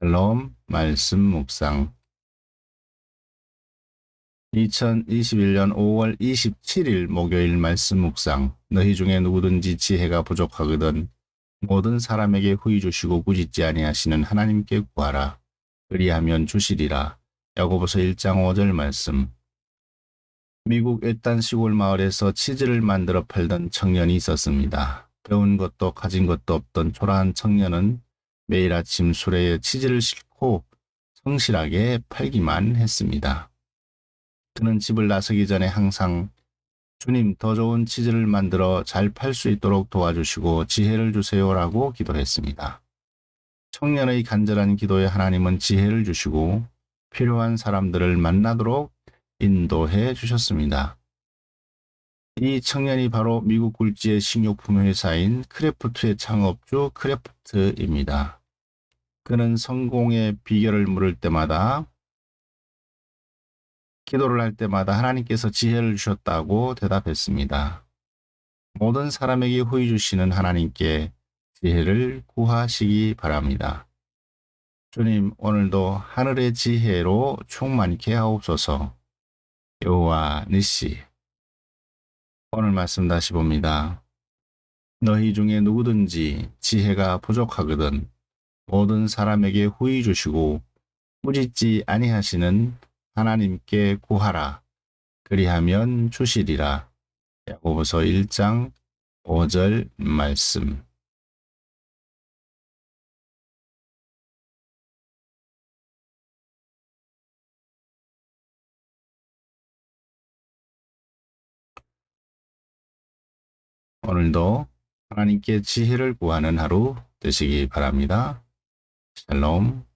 샬롬 말씀 묵상. 2021년 5월 27일 목요일 말씀 묵상. 너희 중에 누구든지 지혜가 부족하거든 모든 사람에게 후히 주시고 꾸짖지 아니하시는 하나님께 구하라. 그리하면 주시리라. 야고보서 1장 5절 말씀. 미국 외딴 시골 마을에서 치즈를 만들어 팔던 청년이 있었습니다. 배운 것도 가진 것도 없던 초라한 청년은 매일 아침 수레에 치즈를 싣고 성실하게 팔기만 했습니다. 그는 집을 나서기 전에 항상 주님 더 좋은 치즈를 만들어 잘 팔 수 있도록 도와주시고 지혜를 주세요라고 기도했습니다. 청년의 간절한 기도에 하나님은 지혜를 주시고 필요한 사람들을 만나도록 인도해 주셨습니다. 이 청년이 바로 미국 굴지의 식료품 회사인 크래프트의 창업주 크래프트입니다. 그는 성공의 비결을 물을 때마다 기도를 할 때마다 하나님께서 지혜를 주셨다고 대답했습니다. 모든 사람에게 후히 주시는 하나님께 지혜를 구하시기 바랍니다. 주님, 오늘도 하늘의 지혜로 충만케 하옵소서. 여호와 니시 오늘 말씀 다시 봅니다. 너희 중에 누구든지 지혜가 부족하거든 모든 사람에게 후히 주시고 꾸짖지 아니하시는 하나님께 구하라. 그리하면 주시리라. 야고보서 1장 5절 말씀. 오늘도 하나님께 지혜를 구하는 하루 되시기 바랍니다. 샬롬.